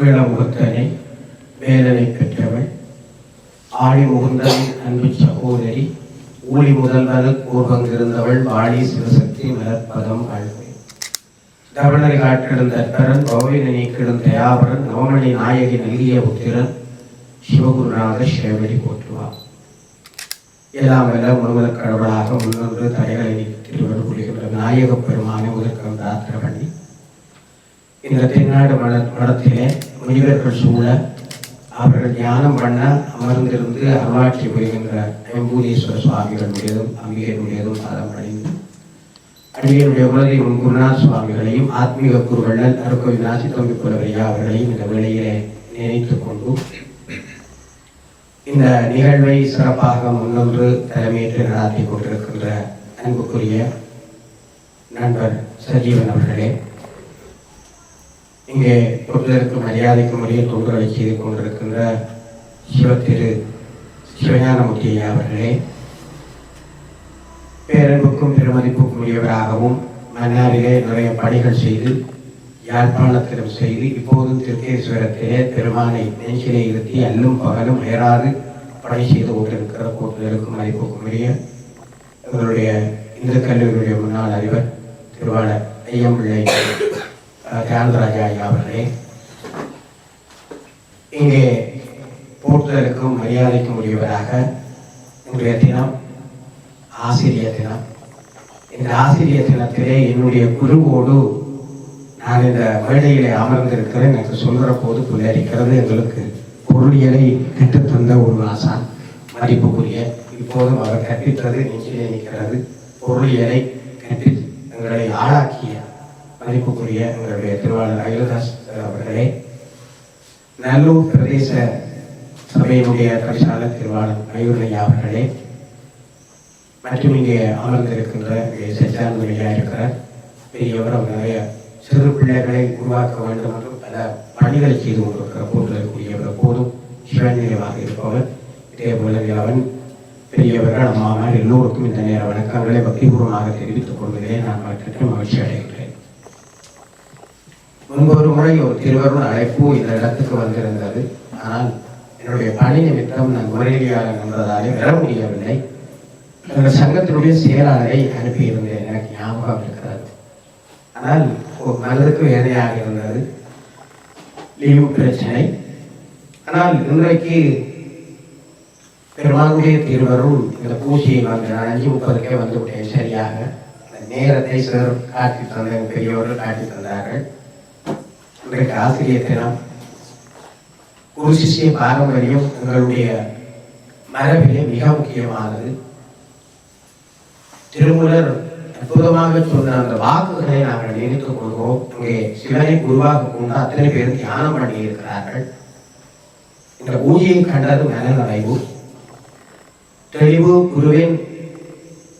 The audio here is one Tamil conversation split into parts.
வேளமுகத்தனை வேதனை பெற்றவள் ஆழி முகுந்தன் அன்பு சகோதரி ஊழி முதல்வர் கூர்வங்கிருந்தவள் வாழி சிவசக்தி மலர்பதம் வாழ்வை தவணரை காட்டிருந்த தரன் பௌவினை நீக்கிடும் தயாபரன் நவமணி நாயகி நல்கிய புத்திரன் சிவகுருநாத சேவடி போற்றுவார். எல்லாம் வல்ல முழுவதற் கடவுளாக முன்னொன்று தடைகளை நீக்கி கொள்கின்ற நாயக நாயகப் பெருமானை முதற்கம் பிரார்த்தனை பண்ணி இந்த தென்னாடு மட மடத்திலே முனிவர்கள் சூழ அவர்கள் தியானம் பண்ண அமர்ந்திருந்து அருளாட்சி புரிகின்ற ஐம்பூதீஸ்வர சுவாமிகளுடையதும் அம்பிகையினுடையதும் பாதம் பணிந்து அடியனுடைய உலகை குருநாத் சுவாமிகளையும் ஆத்மீக குருவள்ளல் அருக்கோவில் நாசி தம்பி புலவரையா அவர்களையும் இந்த வேளையிலே நினைத்து கொண்டு இந்த நிகழ்வை சிறப்பாக முன்னொன்று தலைமையேற்று நடாத்தி கொண்டிருக்கின்ற அன்புக்குரிய நண்பர் சஜீவன் அவர்களே இங்கே பொருளுக்கு மரியாதைக்கும் உரிய தொண்டுகளை செய்து கொண்டிருக்கின்ற சிவத்திரு சிவஞானமூர்த்தி அவர்களே பேரன்புக்கும் பெருமதிப்புக்கும் உரியவராகவும் மன்னாரிலே நிறைய பணிகள் செய்து யாழ்ப்பாணத்திலும் செய்து இப்போதும் திருக்கேஸ்வரத்திலே பெருமானை நெஞ்சிலே இருத்தி அல்லும் பகலும் ஏறாது பணி செய்து கொண்டிருக்கிற கூட்டுதலுக்கும் மதிப்புக்கும் உரிய எங்களுடைய இந்து கல்லூரியுடைய முன்னாள் அறிவர் திருவாளர் ஐயம்பிள்ளை அஹ், ஐயா அவர்களே இங்கே போற்றுதலுக்கும் மரியாதைக்கும் உரியவராக இன்றைய தினம் ஆசிரியர் தினம் இந்த ஆசிரியர் தினத்திலே என்னுடைய குருவோடு நான் இந்த மேடையிலே அமர்ந்திருக்கிறேன் எனக்கு சொல்கிற போது புல்லரிக்கிறது எங்களுக்கு பொருளியலை கற்றுத்தந்த ஒரு ஆசான் மதிப்புக்குரிய இப்போதும் அவர் கற்பித்தது நெஞ்சிலே நிற்கிறது பொருளியலை கற்று எங்களை ஆளாக்கிய மதிப்புக்குரிய எங்களுடைய திருவாளர் அகிலதாஸ் அவர்களே நல்லூர் பிரதேச சபையினுடைய பரிசாளர் திருவாளர் மயூரையா அவர்களே மற்றும் இங்கே அமர்ந்திருக்கின்ற சச்சிதானந்தையா இருக்கிற பெரியவர் அவர் நிறைய சிறு பிள்ளைகளை உருவாக்க வேண்டும் என்றும் பல பணிகளை செய்து கொண்டிருக்கிற போட்டிருக்கக்கூடியவர் போதும் சிவன் நிறைவாக இருப்பவர். இதே போல அவன் பெரியவர்கள் அம்மாமார் எல்லோருக்கும் இந்த நேர வணக்கங்களை பக்திபூர்வமாக தெரிவித்துக் கொள்வதிலே நான் மற்ற மகிழ்ச்சி அடைகிறேன் முன்பு ஒரு முறை ஒரு திருவருள் அழைப்பு இந்த இடத்துக்கு வந்திருந்தது. ஆனால் என்னுடைய பணி நிமித்தம் நான் முறையிலியாளர் என்பதாலே வர முடியவில்லை. எங்கள் சங்கத்தினுடைய செயலாளரை அனுப்பியிருந்தேன். எனக்கு ஞாபகம் இருக்கிறது. ஆனால் மனதுக்கு வேதனையாக இருந்தது. லீவு பிரச்சனை. ஆனால் இன்றைக்கு பெருமாளுடைய திருவருள் இந்த பூஜையை வந்து அஞ்சு முப்பதுக்கே வந்து விட்டேன் சரியாக நேரத்தை சிலர் காட்டி தந்த பெரியவர்கள் காட்டி தந்தார்கள். இன்றைக்கு ஆசிரியர் தினம் குரு சிஷ்ய பாரம்பரியம் எங்களுடைய மரபிலே மிக முக்கியமானது. திருமூலர் அற்புதமாக சொன்ன அந்த வாக்குகளை நாங்கள் நினைத்துக் கொள்கிறோம். இங்கே சிவனை குருவாக கொண்டு அத்தனை பேர் தியானம் பண்ணி இருக்கிறார்கள் இந்த பூஜையை கண்டது மனநடைவு தெளிவு குருவின்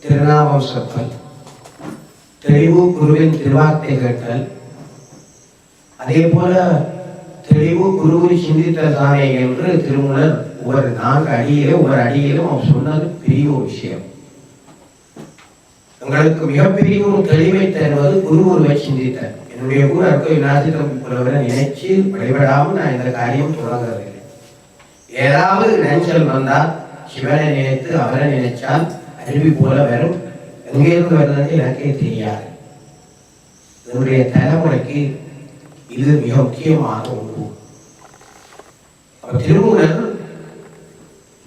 திருநாமம் சொற்கள் தெளிவு குருவின் திருவார்த்தை கேட்டல். அதே போல தெளிவு குருகுரு சிந்தித்த தானே என்று திருமூலர் ஒரு நான்கு அடியிலே ஒரு அடியிலும் அவர் சொன்னது பெரிய ஒரு விஷயம். உங்களுக்கு மிகப்பெரிய ஒரு தெளிவை தருவது குரு ஒருவை சிந்தித்தல் என்னுடைய குரு அர்க்க விநாசிதம் புலவரை நினைச்சு வழிபடாமல் நான் இந்த காரியம் தொடங்குறதில்லை ஏதாவது நினைச்சல் வந்தால் சிவனை நினைத்து அவரை நினைச்சால் அருவி போல வரும். எங்கிருந்து வருதுன்னு எனக்கே தெரியாது. என்னுடைய தலைமுறைக்கு இது மிக முக்கியமான ஒன்று. திருமூலர்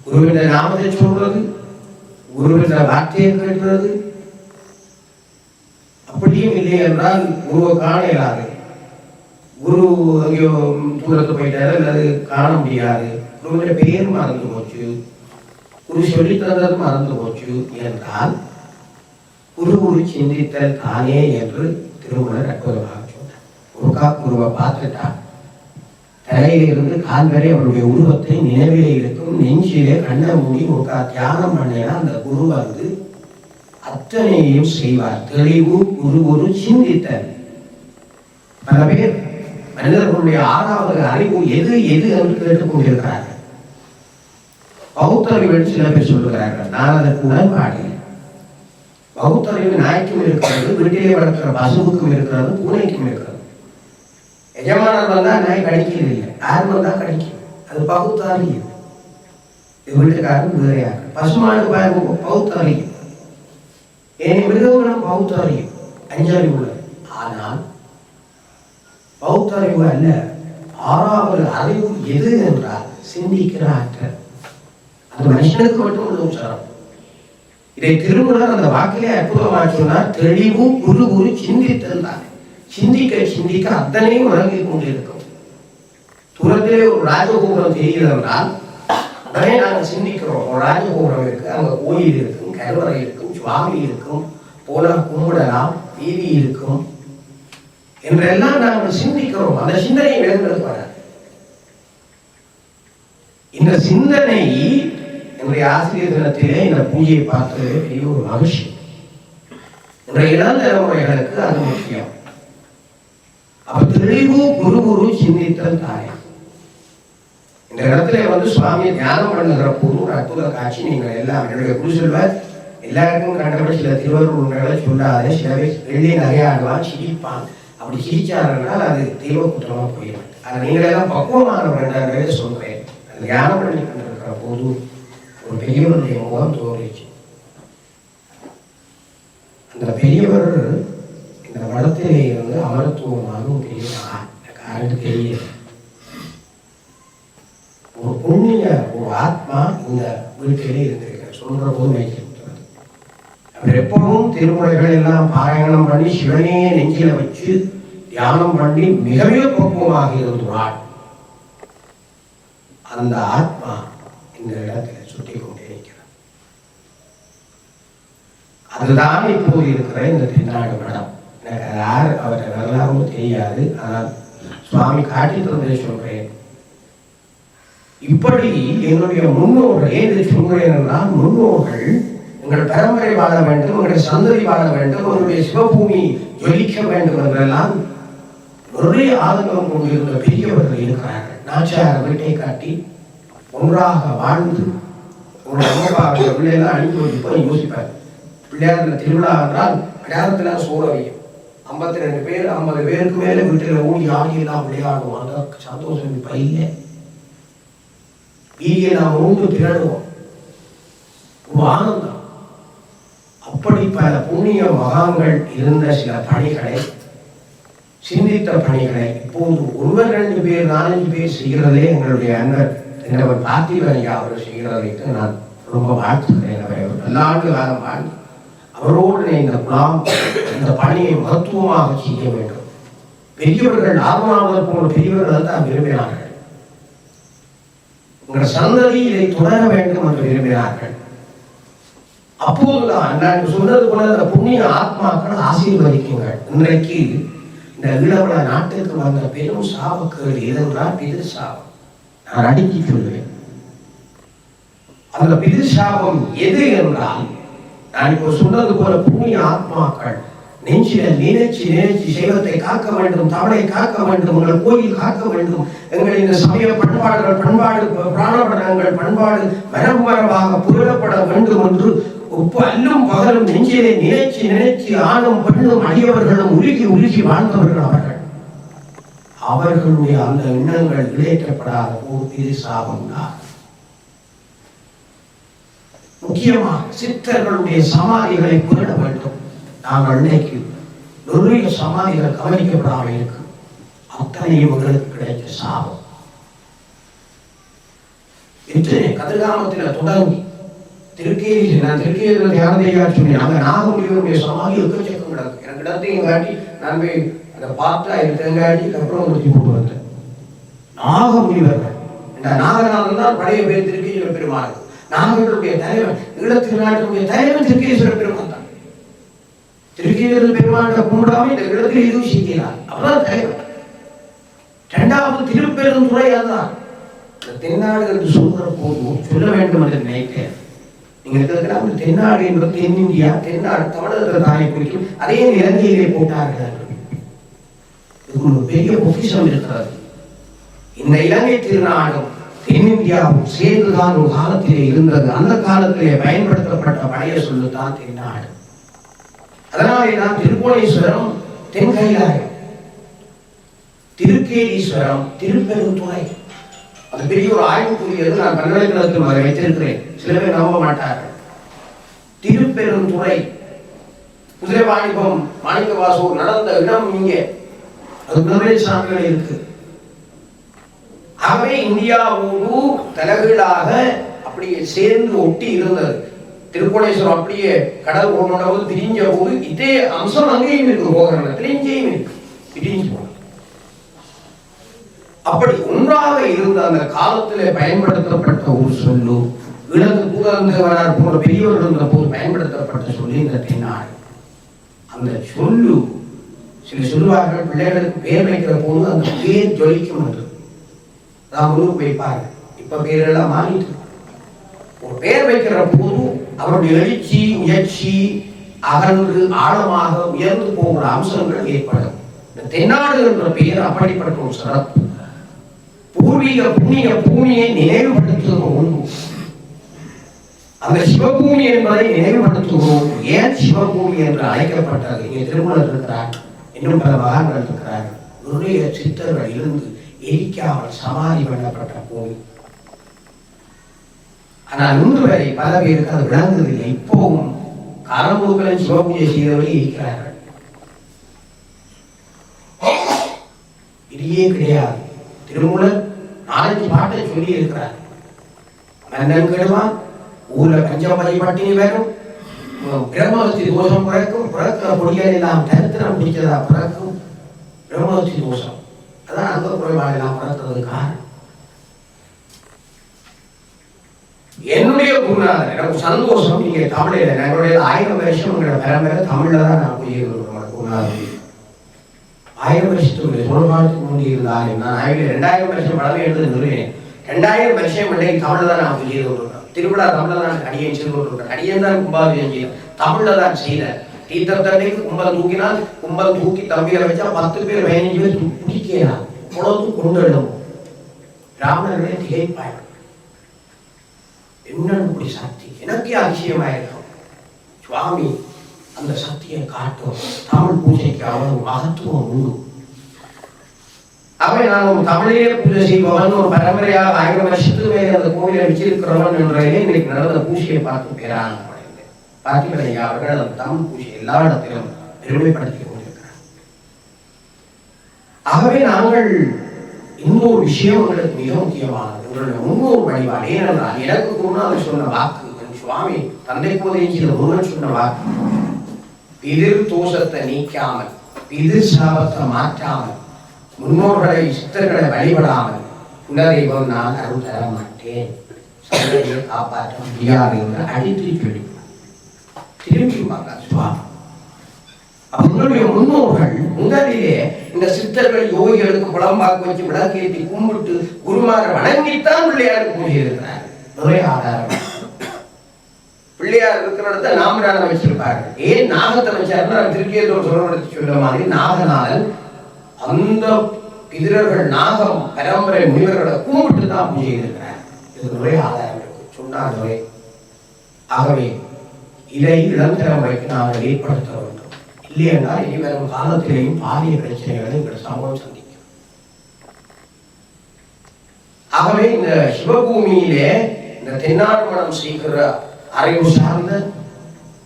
குருவின் நாமத்தை சொல்றது குருவின் வார்த்தையை கேட்கிறது. அப்படியும் இல்லை என்றால் குருவை காண இயலாது. குரு அங்கேயோ தூரத்து போயிட்டாரு அல்லது காண முடியாது. குருவின் பெயர் மறந்து போச்சு. குரு சொல்லி தந்தது மறந்து போச்சு என்றால் குரு குரு சிந்தித்தல் தானே என்று திருமணர் அற்புதமாக சொன்னார் ஒருக்கா குருவை தலையிலிருந்து கால் வரை அவருடைய உருவத்தை நினைவிலே இருக்கும் நெஞ்சிலே கண்ணை மூடி உட்கா தியானம் பண்ணினா அந்த குரு வந்து அத்தனையும் செய்வார். தெளிவு குரு ஒரு சிந்தித்தல். பல பேர் மனிதர்களுடைய ஆறாவது அறிவு எது எது என்று கேட்டுக் கொண்டிருக்கிறார்கள் பௌத்தறிவுகள் சில பேர் சொல்லுகிறார்கள். நான் அதற்கு உடன்பாடு பௌத்தறிவு நாய்க்கும் இருக்கிறது வீட்டிலே வளர்க்கிற பசுவுக்கும் இருக்கிறது பூனைக்கும் இருக்கிறது. எஜமானர்கள் வந்தா நாய் கடிக்கவில்லை. ஆர்வம் தான் வந்தா கடிக்கும். அது பகுத்தாரியம் இது வீட்டுக்காரன் வேறையாக. பசுமானுக்கு பசுமாடு பாருங்க பகுத்தாரியம் ஏன் மிருகங்களும் பகுத்தாரியம் அஞ்சறிவு உள்ளது ஆனால் பௌத்தறிவு அல்ல. ஆறாவது அறிவு எது என்றால் சிந்திக்கிற ஆற்றல் அது மனுஷனுக்கு மட்டும் உள்ள உச்சாரம். இதை திருமணம் அந்த வாக்கிலே அற்புதமாக சொன்னார் தெளிவு குரு குரு சிந்தித்தல் தான். சிந்திக்க சிந்திக்க அத்தனையும் உறங்கிக் கொண்டிருக்கும். தூரத்திலே ஒரு ராஜகோபுரம் தெரிகிறது உடனே நாங்கள் சிந்திக்கிறோம். ஒரு ராஜகோபுரம் இருக்கு அங்க கோயில் இருக்கும் கருவறை இருக்கும் சுவாமி இருக்கும் போல கும்பிடலாம் வீதி இருக்கும் என்றெல்லாம் நாங்கள் சிந்திக்கிறோம். அந்த சிந்தனை விளங்குறது வராது. இந்த சிந்தனை என்னுடைய ஆசிரியர் தினத்திலே இந்த பூஜையை பார்த்தது பெரிய ஒரு மகிழ்ச்சி. இன்றைய இளம் தலைமுறைகளுக்கு அது முக்கியம். அப்ப தெளிவு குரு குரு சிந்தித்தல் தாயம் இந்த இடத்துல வந்து சுவாமி தியானம் பண்ணுகிற போது ஒரு அற்புத காட்சி நீங்கள் எல்லாம் என்னுடைய குரு செல்வர் எல்லாருக்கும் கண்டபடி சில திருவருள்களை சொல்லாத சில பேர் வெள்ளி நகையாடுவான் சிரிப்பான் அப்படி சிரிச்சாருன்னால் அது தெய்வ குற்றமா போயிடும். அதை நீங்கள் எல்லாம் பக்குவமானவர்கள் சொல்றேன். அந்த தியானம் பண்ணி கொண்டிருக்கிற போது ஒரு பெரியவருடைய முகம் தோன்றிச்சு. அந்த பெரியவர் இந்த மடத்திலே இருந்து அமரத்துவமாகவும் ஒரு பெரிய ஒரு புண்ணிய ஒரு ஆத்மா இந்த வீட்டிலே இருந்திருக்கிறார் சொல்ற போது வைக்கிறது அவர் எப்பவும் திருமுறைகள் எல்லாம் பாராயணம் பண்ணி சிவனையே நெஞ்சில வச்சு தியானம் பண்ணி மிகவே பக்குவமாக இருந்தார் அந்த ஆத்மா இந்த இடத்துல சுற்றி கொண்டே இருக்கிறார் அதுதான் இப்போது இருக்கிற இந்த தென்னாடு மடம். எனக்கு அது யார் அவரை வரலாறும் தெரியாது. ஆனால் சுவாமி காட்டி தந்ததை சொல்றேன். இப்படி என்னுடைய முன்னோர்கள் ஏன் இதை சொல்கிறேன் என்றால் முன்னோர்கள் உங்கள் பரம்பரை வாழ வேண்டும் உங்களுடைய சந்ததி வாழ வேண்டும் உங்களுடைய சிவபூமி ஜொலிக்க வேண்டும் என்றெல்லாம் ஒரே ஆதங்கம் கொண்டிருந்த பெரியவர்கள் இருக்கிறார்கள். நாச்சியார் வீட்டை காட்டி ஒன்றாக வாழ்ந்து உங்களுடைய அம்மா பிள்ளையெல்லாம் அனுப்பி போய் யோசிப்பார். பிள்ளையார் திருவிழா என்றால் அடையாளத்தில் சோற வையும். ஐம்பத்தி ரெண்டு பேர் ஐம்பது பேருக்கு மேலே வீட்டில் ஓடி ஆடியெல்லாம் எல்லாம் சந்தோஷம். பையன் இல்லை வீதியை நாம் உண்டு திரடுவோம் ஒரு ஆனந்தம். அப்படி பல புண்ணிய மகான்கள் இருந்த சில பணிகளை சிந்தித்த பணிகளை இப்போது ஒருவர் ரெண்டு பேர் நாலஞ்சு பேர் செய்கிறதே எங்களுடைய அண்ணன் என்னவர் பார்த்திவனையா அவர் செய்கிறதைக்கு நான் ரொம்ப வாழ்த்துகிறேன். அவரை ஒரு பல்லாண்டு காலம் வாழ்ந்து அவரோடு இந்த குலாம் இந்த பணியை மகத்துவமாக செய்ய வேண்டும். பெரியவர்கள் ஆர்வனாவதற்கு போன பெரியவர்கள் தான் விரும்பினார்கள். உங்கள் சந்ததி இதை தொடர வேண்டும் என்று விரும்பினார்கள். அப்போதுதான் நான் சொன்னது போல அந்த புண்ணிய ஆத்மாக்கள் ஆசீர்வதிக்குங்கள். இன்றைக்கு இந்த ஈழவள நாட்டிற்கு வந்த பெரும் சாபக்கேடு எதென்றால் பிதிர் சாபம். நான் அடுக்கி சொல்லுவேன். அந்த பிதிர் சாபம் எது என்றால் நான் இப்போ சொன்னது போல புண்ணிய ஆத்மாக்கள் நெஞ்சில நினைச்சு நினைச்சு சைவத்தை காக்க வேண்டும் தமிழை காக்க வேண்டும் உங்கள் கோயில் காக்க வேண்டும் எங்கள் இந்த சமய பண்பாடுகள் பண்பாடு பிராணபடங்கள் பண்பாடு மரபு மரபாக புகழப்பட வேண்டும் என்று உப்பு அல்லும் பகலும் நெஞ்சிலே நினைச்சு நினைச்சு ஆணும் பெண்ணும் அடியவர்களும் உருகி உருகி வாழ்ந்தவர்கள் அவர்கள். அவர்களுடைய அந்த எண்ணங்கள் இழைக்கப்படாத போது இது சாபம் தான் முக்கியமாக சித்தர்களுடைய சமாதிகளை புகழ வேண்டும். நாங்கள் இன்னைக்கு நிறைய சமாதிகள் கவனிக்கப்படாமல் இருக்கும். அத்தனை உங்களுக்கு கிடைச்ச சாபம். இன்று கதிர்காமத்தில் தொடங்கி திருக்கேரி நான் திருக்கேரியில் தியானதையா சொன்னேன். அங்கே நாகமுடிவருடைய சமாதி எக்கச்சக்கம் கிடக்கு. எனக்கு இடத்தையும் காட்டி நான் போய் அதை பார்த்தா எடுத்தங்காட்டி அப்புறம் ஊற்றி போட்டு வந்தேன். நாகமுடிவர்கள் இந்த நாகநாதன் தான் பழைய பேர் திருக்கேஸ்வர பெருமாள். நாகர்களுடைய தலைவன் ஈழத்திருநாட்டுடைய தலைவன் திருக்கேஸ்வர பெருமாள் தான் திருக்கேஸ்வர கும்பிடாம இந்த இடத்துல எதுவும் செய்கிறார் அவர்தான் தலைவர் இரண்டாவது திருப்பெருந்துறை அதுதான். இந்த தென்னாடு என்று சொல்கிற போது சொல்ல வேண்டும் என்று நினைக்கிறேன் நீங்க இருக்கிற தென்னாடு என்பது தென்னிந்தியா தென்னாடு தமிழகத்தில் தாயை குறிக்கும் அதே இலங்கையிலே போட்டார்கள். இதுக்கு ஒரு பெரிய பொக்கிஷம் இருக்கிறது. இந்த இலங்கை திருநாடும் தென்னிந்தியாவும் சேர்ந்துதான் ஒரு காலத்திலே இருந்தது. அந்த காலத்திலே பயன்படுத்தப்பட்ட பழைய சொல்லுதான் தென்னாடு. அதனாலே தான் திருக்கோணேஸ்வரம் தென்கைலாயம் திருக்கேதீஸ்வரம் திருப்பெருந்துறை. அது பெரிய ஒரு ஆய்வுக்குரியது நான் பல்கலைக்கழகத்தில் அதை வைத்திருக்கிறேன். சில பேர் நம்ப மாட்டார்கள். திருப்பெருந்துறை. குதிரை வாணிபம் மாணிக்க வாசூர் நடந்த இடம் இங்கே. அது நிறைய சான்றுகள் இருக்கு. ஆகவே இந்தியாவோடு தலைகீழாக அப்படியே சேர்ந்து ஒட்டி இருந்தது. திருக்கோணேஸ்வரம் அப்படியே கடல் போனோட பிரிஞ்ச போது இதே அம்சம் அங்கேயும் இருக்கு போகிறாங்க பிரிஞ்சையும் இருக்கு. திரிஞ்சு அப்படி ஒன்றாக இருந்த அந்த காலத்திலே பயன்படுத்தப்பட்ட ஒரு சொல்லு இழந்து பூதந்தவனார் போன்ற பெரியவர்கள் இருந்த போது பயன்படுத்தப்பட்ட சொல்லி இந்த தென்னாடு. அந்த சொல்லு சில சொல்லுவார்கள் பிள்ளைகளுக்கு பேர் வைக்கிற போது அந்த பேர் ஜொலிக்கும் என்று. நான் முன்னுக்கு வைப்பாங்க இப்ப பேரெல்லாம் மாறிட்டு ஒரு பெயர் வைக்கிற போது அவருடைய எழுச்சி முயற்சி அகன்று ஆழமாக உயர்ந்து போகிற அம்சங்கள் ஏற்படும் இந்த தென்னாடு என்ற பெயர் அப்படிப்பட்ட ஒரு சிறப்பு. பூர்வீக புண்ணிய பூமியை நினைவுபடுத்துகிற ஒன்று அந்த சிவபூமி என்பதை நினைவுபடுத்துகிறோம். ஏன் சிவபூமி என்று அழைக்கப்பட்டது? இங்கே திருமணம் இருக்கிறார். இன்னும் பல மகான்கள் இருக்கிறார் நிறைய சித்தர்கள் இருந்து எரிக்காமல் சமாதி பண்ணப்பட்ட பூமி. ஆனால் இன்று வரை பல பேருக்கு அது விளங்குவதில்லை. இப்போவும் காலமுழுக்களின் சிவபூஜை செய்தவர்கள் இருக்கிறார்கள். இதையே கிடையாது. திருமூலர் நாலஞ்சு பாட்டை சொல்லி இருக்கிறார் மன்னன் கெடுவான் ஊர்ல பஞ்சமதி பட்டினி வரும். பிரம்மவத்தி தோஷம் பிறக்கும் பிறக்கிற பொடிகள் எல்லாம் தரித்திரம் பிடிச்சதா பிறக்கும். பிரம்மவத்தி தோஷம். அதான் அந்த குறைபாடு எல்லாம் பிறக்கிறது காரணம். என்னுடைய குருநாதர் எனக்கு சந்தோஷம். நீங்க தமிழில் எங்களுடைய ஆயிரம் வருஷம் உங்களோட பரம்பரை தமிழ்ல தான் நான் போய் குருநாதர். ஆயிரம் வருஷத்துக்கு ஒரு காலத்துக்கு முந்தி இருந்தாலும் நான் ஆயிரம் ரெண்டாயிரம் வருஷம் பழமை எழுந்து நிறுவேன் ரெண்டாயிரம் வருஷம் இல்லை தமிழ்ல தான் நான் செய்து திருவிழா தமிழ்ல தான் அடியன் செய்து கொண்டிருக்கேன் அடியன் தான் கும்பாபிஷேகம் செய்யல தமிழ்ல தான் செய்தேன் தீர்த்தத்தண்டைக்கு கும்பல் தூக்கினால் கும்பல் தூக்கி தம்பிகளை வச்சா பத்து பேர் பதினஞ்சு பேர் பிடிக்கலாம் உணவு கொண்டு எழுதும் பிராமணர்களே திகைப்பாய். என்னன்னு சக்தி எனக்கே அதிசயமாயிருக்கும் சுவாமி அந்த சக்தியை காட்டும். தமிழ் பூஜைக்கு அவ்வளவு மகத்துவம் உண்டு. அவை நான் தமிழையே பூஜை செய்பவன் ஒரு பரம்பரையாக ஆயிரம் வருஷத்துக்கு மேலே அந்த கோவிலை வச்சிருக்கிறவன் என்றே இன்னைக்கு நடந்த பூஜையை பார்த்து பேராங்க பார்த்தீங்கன்னா அவர்கள் அந்த தமிழ் பூஜை எல்லா இடத்திலும் பெருமைப்படுத்தி கொண்டிருக்கிறார் ஆகவே நாங்கள் இன்னொரு விஷயம் உங்களுக்கு மிக முக்கியமானது. உங்களுடைய முன்னோர் வழிபாடு. ஏனென்றால் எனக்கு குருநாதர் சொன்ன வாக்கு என் சுவாமி தந்தை போதையில் முருகன் சொன்ன வாக்கு பிதிர் தோஷத்தை நீக்காமல் பிதிர் சாபத்தை மாற்றாமல் முன்னோர்களை சித்தர்களை வழிபடாமல் குலதெய்வம் நான் அருள் தர மாட்டேன். சந்ததியை காப்பாற்ற முடியாது என்று அடித்து சொல்லி திரும்பி சுவாமி. அவங்களுடைய முன்னோர்கள் முதலிலே இந்த சித்தர்கள் யோகிகளுக்கு புலம்பாக்கு வச்சு விளக்கேற்றி கும்பிட்டு குருமாரை வணங்கித்தான் பிள்ளையார் கூறியிருக்கிறார் ஒரே நிறைய ஆதாரம். பிள்ளையார் இருக்கிற இடத்த நாமரான வச்சிருப்பாரு ஏன் நாகத்தை வச்சாருன்னா திருக்கேதூர் சொல்றதுக்கு சொல்ற மாதிரி நாகநாதன் அந்த பிதிரர்கள் நாகம் பரம்பரை முனிவர்களை கும்பிட்டு தான் பூஜை இருக்கிறார் இது நிறைய ஆதாரம் இருக்கு. சொன்னார் ஆகவே இதை இளந்திறமைக்கு நாங்கள் ஏற்படுத்த வேண்டும் இல்லையென்றால் இனி வரும் காலத்திலேயும் பாரிய பிரச்சனைகளை எங்கள் சமூகம் சந்திக்கும். ஆகவே இந்த சிவபூமியிலே இந்த தென்னார்மணம் மனம் செய்கிற அறிவு சார்ந்த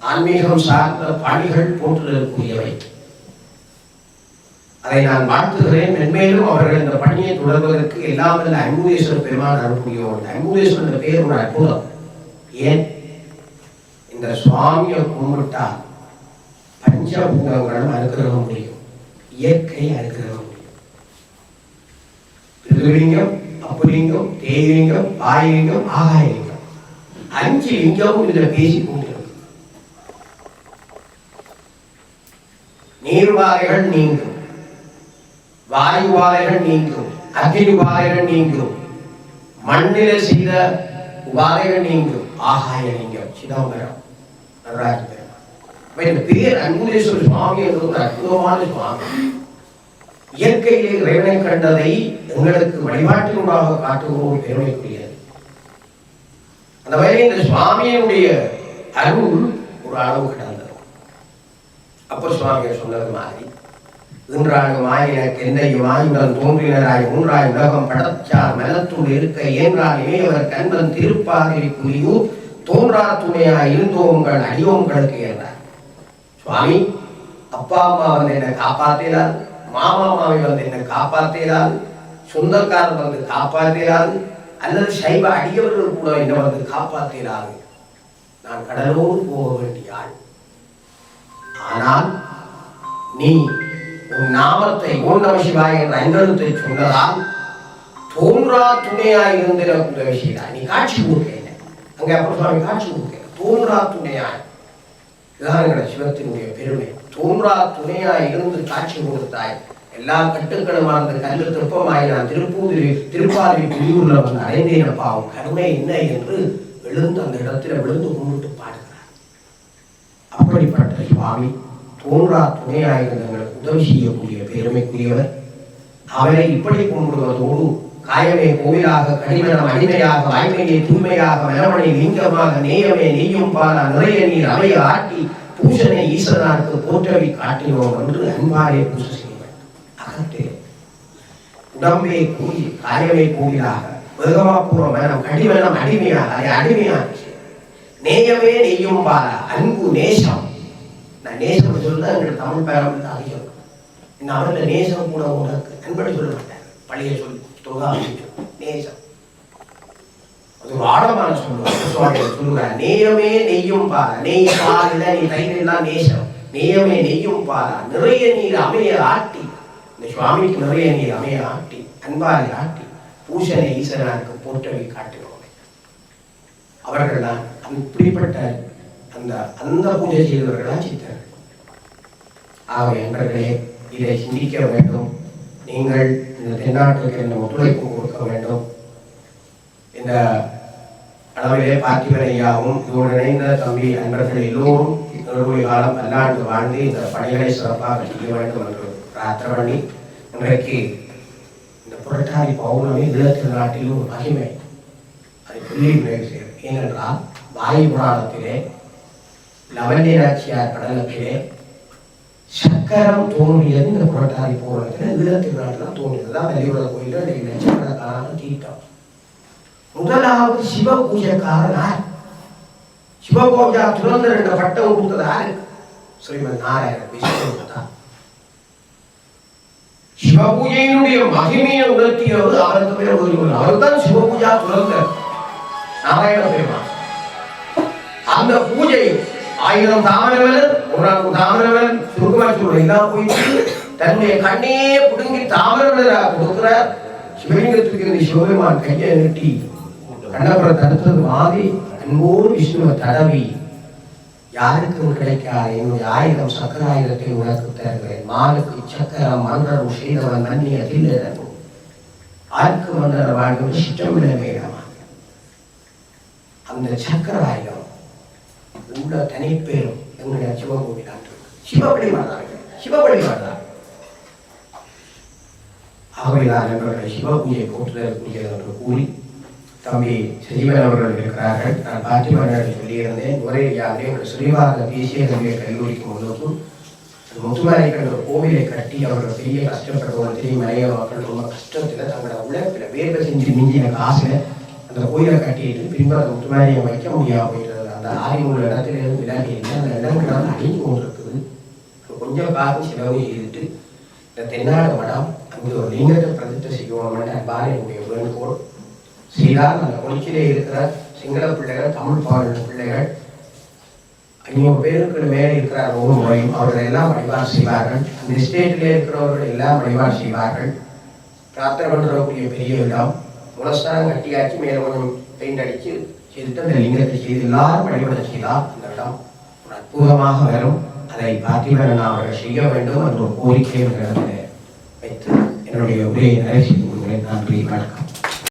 ஆன்மீகம் சார்ந்த பணிகள் போற்றுதற்குரியவை. அதை நான் வாழ்த்துகிறேன். மென்மேலும் அவர்கள் இந்த பணியை தொடர்வதற்கு எல்லாம் வல்ல அன்புதேஸ்வரர் பெருமான் அனுப்புகிறோம் அன்புதேஸ்வரர் என்ற பெயர் ஒரு அற்புதம். ஏன்? இந்த சுவாமியை கும்பிட்டா பூங்காவுகளும் அனுக்கிரகம் முடியும். இயற்கை அனுக்கிரகம் முடியும். பிருதுலிங்கம் அப்புலிங்கம் தேலிங்கம் ஆயலிங்கம் ஆகாயலிங்கம். அஞ்சு லிங்கமும் இதுல பேசி கொண்டிருக்கும் நீர்வாதைகள் நீங்கும். வாயுவாதைகள் நீங்கும். அக்னி உபாதைகள் நீங்கும். மண்ணில செய்த உபாதைகள் நீங்கும். ஆகாய ஆகாயலிங்கம் சிதம்பரம் நடராஜ பெருமான் பேர் அன்புதேஸ்வர சுவாமி என்ற ஒரு அற்புதமான சுவாமி. இயற்கையிலே இறைவனை கண்டதை எங்களுக்கு வழிபாட்டினூடாக காட்டுகிறோம் பெருமைக்குரியது அந்த வகையில் இந்த சுவாமியினுடைய அருள் ஒரு அளவு கடந்தது. அப்போ சுவாமிகள் சொன்னது மாதிரி ஈன்றாளுமாய் எனக்கு எந்தையுமாய் உடன் தோன்றினராய் மூன்றாய் உலகம் படத்தார் மனத்துள் இருக்க ஏன்றால் இமையவர் கண்பன் திருப்பாதிரி புரியூர் தோன்றா துணையாய் இருந்தோங்கள் அடியோங்களுக்கு என்றார். சுவாமி அப்பா அம்மா வந்து என்னை காப்பாத்தினார் மாமா மாமி வந்து என்னை காப்பாத்தினார் சொந்தக்காரர் வந்து காப்பாத்தினார் அல்லது சைவ அடியவர்கள் கூட என்னை வந்து காப்பாத்தினார் நான் கடலோடு போக வேண்டிய ஆள். ஆனால் நீ உன் நாமத்தை ஓம் நம சிவாய என்ற ஐந்தெழுத்தை சொன்னதால் தோன்றா துணையாய் இருந்திட உதவி செய்தாய். நீ காட்சி கொடுக்க என்ன. அங்கே அப்புறம் சுவாமி காட்சி கொடுக்க தோன்றா துணையாய். இதுதான் சிவத்தினுடைய பெருமை. தோன்றா துணையாய் இருந்து காட்சி கொடுத்தாய். எல்லா கட்டுக்களும் அந்த கல்லு திருப்பமாய் நான் திருப்பூதிரி திருப்பாதிரி புலியூர்ல வந்து அடைந்தேன பாவம் கருணை என்ன என்று எழுந்து அந்த இடத்துல விழுந்து கும்பிட்டு பாடுகிறார். அப்படிப்பட்ட சுவாமி தோன்றா துணையாயிருந்த எங்களுக்கு உதவி செய்யக்கூடிய பெருமைக்குரியவர். அவரை இப்படி கும்பிடுவதோடு காயமே கோவிலாக கடிமனம் அடிமையாக வாய்மையை தூய்மையாக மனமனை லிங்கமாக நேயமே நெய்யும் பாலா நிறைய நீர் அவைய ஆட்டி பூசனை ஈஸ்வரனாருக்கு போற்றவி காட்டினோம் என்று அன்பாரே பூசை செய்ய வேண்டும். அகத்தே உடம்பே கோயில் காயமே கோவிலாக வேகமாப்பூர்வ மனம் கடிமனம் அடிமையாக அதை அடிமையாச்சு நேயமே நெய்யும் பாலா அன்பு நேசம். நான் நேசம் சொல்ல எங்களுக்கு தமிழ் பேரம் அதிகம் இந்த அவர்கள் நேசம் கூட உனக்கு அன்படி சொல்ல மாட்டேன். பழைய சொல்லி தொகா நேசம் அது ஒரு ஆழமான சொல்லுவாங்க சொல்லுவாங்க நேயமே நெய்யும் பாரா நெய் பாருல நீ தயிர் நேசம் நேயமே நெய்யும் பாரா நிறைய நீர் அமைய ஆட்டி இந்த சுவாமிக்கு நிறைய நீர் அமைய ஆட்டி அன்பாரி ஆட்டி பூசனை ஈசனாருக்கு போற்றவை காட்டினோம் அவர்கள் தான் இப்படிப்பட்ட அந்த அந்த பூஜை செய்தவர்கள் தான் சித்தர்கள். ஆகவே அன்றர்களே இதை சிந்திக்க வேண்டும். நீங்கள் இந்த தென்னாட்டுக்கு இந்த ஒத்துழைப்பு கொடுக்க வேண்டும். இந்த அளவிலே பார்த்திபனையாவும் இதோடு இணைந்த தம்பி அன்பர்கள் எல்லோரும் நூறு காலம் பல்லாண்டு வாழ்ந்து இந்த பணிகளை சிறப்பாக செய்ய வேண்டும் என்று பிரார்த்தனை பண்ணி இன்றைக்கு இந்த புரட்டாதி பௌர்ணமி ஈழத்திருநாட்டில் ஒரு மகிமை அதை புள்ளி நிறைவு செய்யும். ஏனென்றால் வாயு புராணத்திலே லவண்யராட்சியார் கடலத்திலே சக்கரம் தோன்றியது இந்த புரட்டாதி பௌர்ணமத்தில் ஈழத்திருநாட்டில் தான் தோன்றியது தான் வெளியுறவு கோயிலில் இன்னைக்கு லட்சக்கணக்கான தீட்டம் முதலாவது சிவ பூஜைக்காரன் யார்? சிவபூஜா துரந்தர் என்ற பட்டம் கொடுத்தது யாரு? ஸ்ரீமன் நாராயண விஷ்ணு தான் சிவபூஜையினுடைய மகிமையை உணர்த்தியவர் ஆனந்த பேர் ஒருவர் அவர்தான் சிவபூஜா துறந்தர் நாராயண பெருமா அந்த பூஜை ஆயிரம் தாமரவலர் ஒரு தாமரவலர் சுருக்கமாக சொல்றேன் போயிட்டு தன்னுடைய கண்ணையே பிடுங்கி தாமரவலரா கொடுக்கிறார். சிவலிங்கத்துக்கு இந்த சிவபெருமான் கையை நீட்டி கண்ணபுரம் தடுத்தது மாதிரி அன்போடு விஷ்ணுவை தடவி யாருக்கும் கிடைக்காத? என்னுடைய ஆயிரம் சக்கராயுதத்தை உனக்கு தருகிறேன். மாலுக்கு சக்கரம் மந்திரம் செய்தவன் மன்னிய தில்லரனும் ஆருக்கு மந்திர வாழ்வு சிற்றமிட அந்த சக்கராயுதம் உள்ள தனிப்பேரும் எங்களுடைய சிவபூமி ஆற்று சிவபடி மாதார்கள் சிவபடி மாதா ஆகவேதான் நண்பர்கள் சிவ பூஜை போற்றுதற்குரியது என்று கூறி தம்பி சஜீவன் அவர்கள் இருக்கிறார்கள். நான் பார்த்திபன் சொல்லியிருந்தேன் ஒரே யாரே ஒரு ஸ்ரீவாத தேசிய கல்விய கல்லூரிக்கு முழுவதும் முத்துமாரிகள் ஒரு கோவிலை கட்டி அவர்கள் பெரிய கஷ்டப்படுறவங்க தெரியும் மலைய மக்கள் ரொம்ப கஷ்டத்தில் தங்களோட உழைப்பில் வேர்வை செஞ்சு மிஞ்சின காசுல அந்த கோயிலை கட்டிட்டு பின்பு அந்த முத்துமலையை வைக்க முடியாம போயிட்டது. அந்த ஆய்வுள்ள இடத்துல இருந்து விலகி அந்த இடங்கள்லாம் அழிஞ்சு கொண்டிருக்குது கொஞ்சம் காலம் செலவு செய்துட்டு இந்த தென்னாடு மடம் அங்கே ஒரு லிங்கத்தை பிரதிஷ்டை செய்யணும்னு அன்பான என்னுடைய வேண்டுகோள். செய்தால் அந்த ஒளிச்சிலே இருக்கிற சிங்கள பிள்ளைகள் தமிழ் பாடல் பிள்ளைகள் ஐநூறு பேருக்கு மேலே இருக்கிறார் ஒவ்வொரு முறையும். அவர்கள் எல்லாம் வழிபாடு செய்வார்கள். அந்த ஸ்டேட்டிலே இருக்கிறவர்கள் எல்லாம் வழிபாடு செய்வார்கள். பிரார்த்தனை பண்ணுறக்கூடிய பெரிய இடம். முலஸ்தானம் கட்டியாச்சு மேலே கொஞ்சம் பெயிண்ட் அடித்து செய்துட்டு லிங்கத்தை செய்து எல்லாரும் செய்தால் அந்த இடம் ஒரு அற்புதமாக வரும். அதை பார்த்திபன் அவர்கள் செய்ய வேண்டும் என்ற ஒரு கோரிக்கை வைத்து என்னுடைய உரையை நிறைவு செய்து கொள்கிறேன். நன்றி வணக்கம்.